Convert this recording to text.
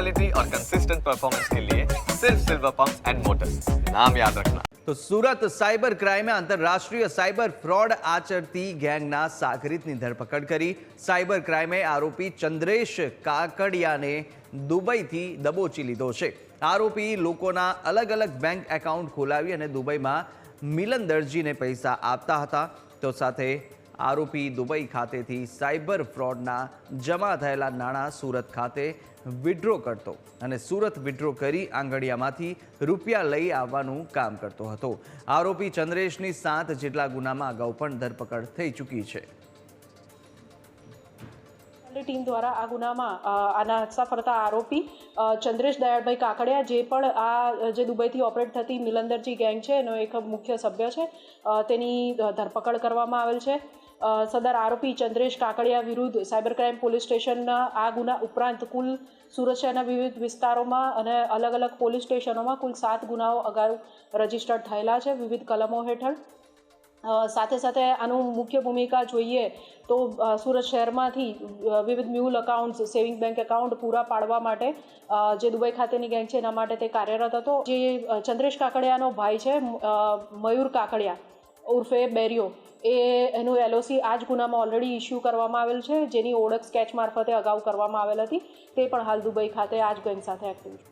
Quality और consistent performance के लिए सिर्फ सिल्वर पंप एंड मोटर्स नाम याद रखना તો સુરત સાયબર ક્રાઇમે આંતરરાષ્ટ્રીય સાયબર ફ્રોડ આચરતી ગેંગના સાગરીતની ધરપકડ કરી સાયબર ક્રાઇમે આરોપી ચંદ્રેશ કાકડિયાને દુબઈથી દબોચી લીધો છે આરોપી લોકોના અલગ અલગ બેંક એકાઉન્ટ ખોલાવી અને દુબઈમાં મિલન દરજીને પૈસા આપતા હતા તો સાથે આરોપી દુબઈ ખાતેથી સાયબર ફ્રોડના જમા થયેલા નાણાં સુરત ખાતે વિડ્રો કરતો અને સુરત વિડ્રો કરી આંગડિયામાંથી રૂપિયા લઈ આવવાનું કામ કરતો હતો. આરોપી ચંદ્રેશની સાત જેટલા ગુનામાં અગાઉ પણ ધરપકડ થઈ ચૂકી છે. ટીમ દ્વારા આ ગુનામાં આના ફરતા આરોપી ચંદ્રેશ દયાળભાઈ કાકડિયા, જે પણ આ, જે દુબઈથી ઓપરેટ થતી મિલંદરજી ગેંગ છે, એનો એક મુખ્ય સભ્ય છે. તેની ધરપકડ કરવામાં આવેલ છે. સદર આરોપી ચંદ્રેશ કાકડિયા વિરુદ્ધ સાયબર ક્રાઇમ પોલીસ સ્ટેશનના આ ગુના ઉપરાંત કુલ સુરત શહેરના વિવિધ વિસ્તારોમાં અને અલગ અલગ પોલીસ સ્ટેશનોમાં કુલ સાત ગુનાઓ અગાઉ રજીસ્ટર્ડ થયેલા છે વિવિધ કલમો હેઠળ. સાથે સાથે આનું મુખ્ય ભૂમિકા જોઈએ તો સુરત શહેરમાંથી વિવિધ mule accounts, saving bank account પૂરા પાડવા માટે જે દુબઈ ખાતેની ગેંગ છે એના માટે તે કાર્યરત હતો. જે ચંદ્રેશ કાકડિયાનો ભાઈ છે મયુર કાકડિયા. ઉર્ફે બેરિયો. એ, એનું એલઓસી આ જ ગુનામાં ઓલરેડી ઇસ્યુ કરવામાં આવેલ છે. જેની ઓળખ સ્કેચ મારફતે અગાઉ કરવામાં આવેલ હતી. તે પણ હાલ દુબઈ ખાતે આ જ ગેંગ સાથે એક્ટિવ છે.